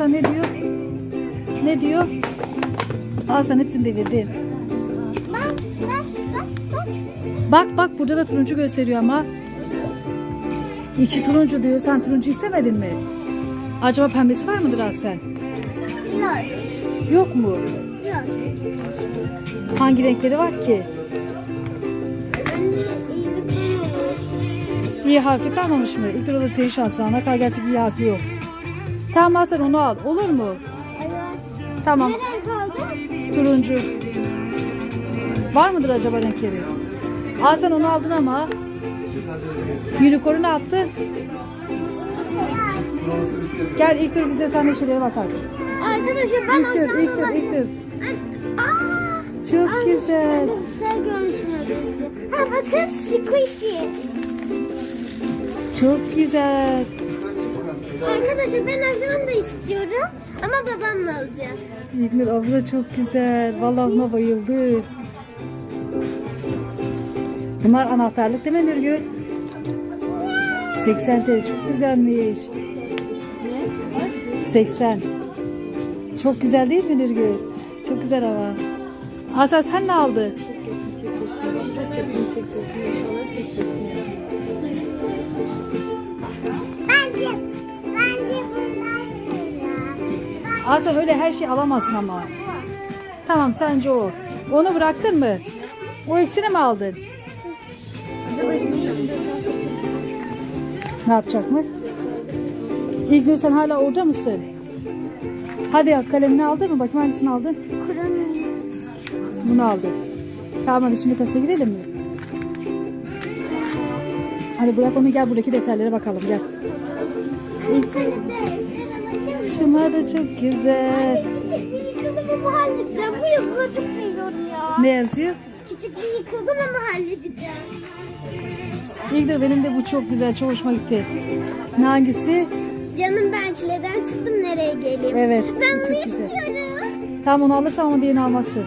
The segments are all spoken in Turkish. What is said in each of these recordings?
Hasan ne diyor? Ne diyor? Hasan hepsini devirdin. Bak bak bak burada da turuncu gösteriyor ama. İçi turuncu diyor. Sen turuncu istemedin mi? Acaba pembesi var mıdır Hasan? Yok. Yok mu? Yok. Hangi renkleri var ki? İyi harfi kalmamış mı? İlk turda senin şansın. Ana kadar gerçek iyi harfi yok. Tamam Hasan onu al. Olur mu? Evet. Tamam. Ne renk? Turuncu. Var mıdır acaba renkleri? Hasan onu aldın ama. Unicorn'u ne yaptı? Gel ilk tur bize sen de şeylere bakalım. Arkadaşlar ben İlk tur, ilk tur, ilk tur. Aa! Çok Ay, güzel. Güzel görmüşsün az önce. Ha bakın squishy. Çok güzel. Arkadaşlar ben Hasan da istiyorum. Ama babamla alacağız. İlknur abla çok güzel. Vallahi ona bayıldı. Bunlar anahtarlık değil mi Nurgül? 80 TL çok güzelmiş. 80. Çok güzel değil mi Nurgül? Çok güzel ama. Hasan sen ne aldın? Hasan öyle her şey alamazsın ama. Tamam sence o. Onu bıraktın mı? O eksini mi aldın? Ne yapacak mı? İlknur sen hala orada mısın? Hadi ya kalemini aldın mı? Bakayım hangisini aldın? Bunu aldın. Tamam hadi şimdi kasaya gidelim mi? Hadi bırak onu gel buradaki defterlere bakalım gel. ilk Şunlar da çok güzel. Bir yıkılımı mı halledeceğim? Bu yapıları çok seviyorum ya. Ne yazıyor? Küçük bir yıkılımı mı halledeceğim? İlknur benim de bu çok güzel. Çok hoşuma gitti. Ne hangisi? Canım ben çileden çıktım nereye geleyim? Evet, Ben bu bunu çok güzel. istiyorum. Tamam onu alırsan ama diğerini almazsın.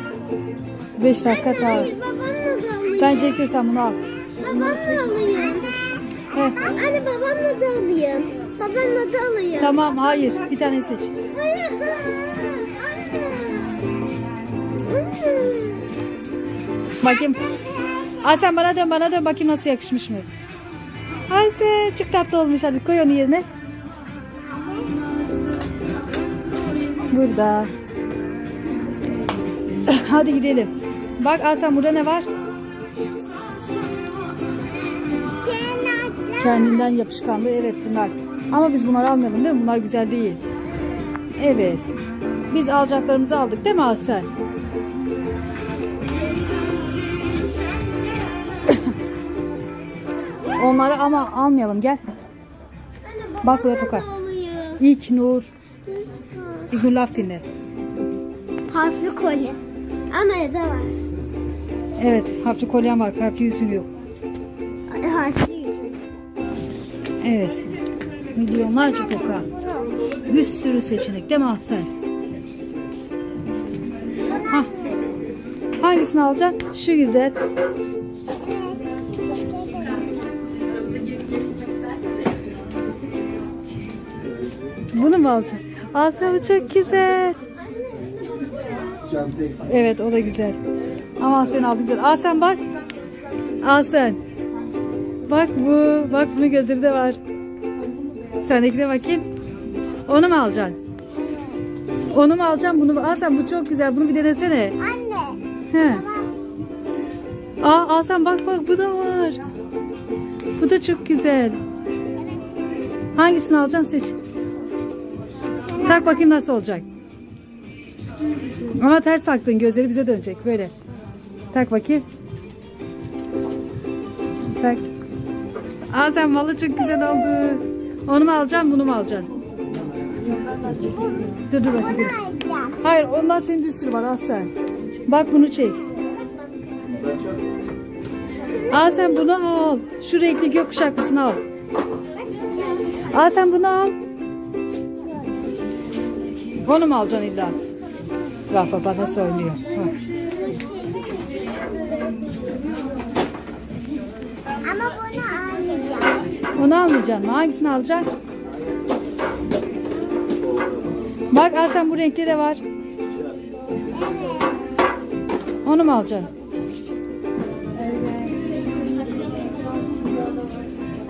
5 dakika daha. hayır babamla da alayım. Bence sen bunu al. Babamla alayım. Heh. Anne babamla da alayım. Babamla da alayım. Tamam hayır bir tane seç. Hayır. Bakayım. Ay sen bana dön bana dön bakayım nasıl yakışmış mı? Ayse çok tatlı olmuş hadi koy onu yerine. Burada. Hadi gidelim. Bak Aslan burada ne var? Kendinden yapışkanlı evet bunlar. Ama biz bunları almayalım değil mi? Bunlar güzel değil. Evet. Biz alacaklarımızı aldık değil mi Aslan? Onları ama almayalım gel. Anne, Bak buraya babamla toka. da alayım. İlk Nur. İlk Nur laf dinle. Harfli kolye. Ama evde var. Evet harfli kolyen var. Harfli yüzün yok. Harfli yüzük. Evet. Milyonlarca toka. Bir sürü seçenek değil mi Ahsen? Hangisini alacaksın? Şu güzel. Bunu mu alacaksın? Asya bu çok güzel. Evet o da güzel. Ama sen aldın güzel. Aslen bak. Aslen. Bak bu. Bak bunun gözleri de var. Sendekine bakayım. Onu mu alacaksın? Onu mu alacaksın? Bunu mu? Aslen bu çok güzel. Bunu bir denesene. Anne. He. Aa Aslen bak bak bu da var. Bu da çok güzel. Hangisini alacaksın seç. Tak bakayım nasıl olacak. Ama ters taktın gözleri bize dönecek böyle. Tak bakayım. Tak. Aa sen vallahi çok güzel oldu. Onu mu alacaksın bunu mu alacaksın? Dur dur. Alacağım. Hayır ondan senin bir sürü var al sen. Bak bunu çek. Al sen bunu al. Şu renkli gökkuşaklısını al. Al sen bunu al. Onu mu alacaksın illa? Bak bak nasıl oynuyor. Bak. Ama bunu almayacağım. Onu almayacaksın mı? Hangisini alacaksın? Bak sen bu renkli de var. Onu mu alacaksın?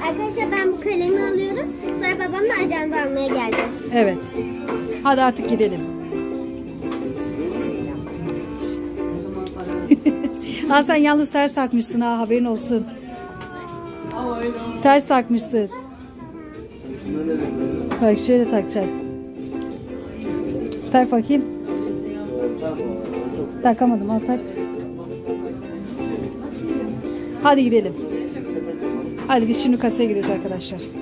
Arkadaşlar ben bu kalemi alıyorum. Sonra babamla ajanda almaya geleceğiz. Evet. Hadi artık gidelim. sen yalnız ters takmışsın ha haberin olsun. Ters takmışsın. Bak şöyle takacaksın. Tak bakayım. Takamadım al tak. Hadi gidelim. Hadi biz şimdi kasaya gidiyoruz arkadaşlar.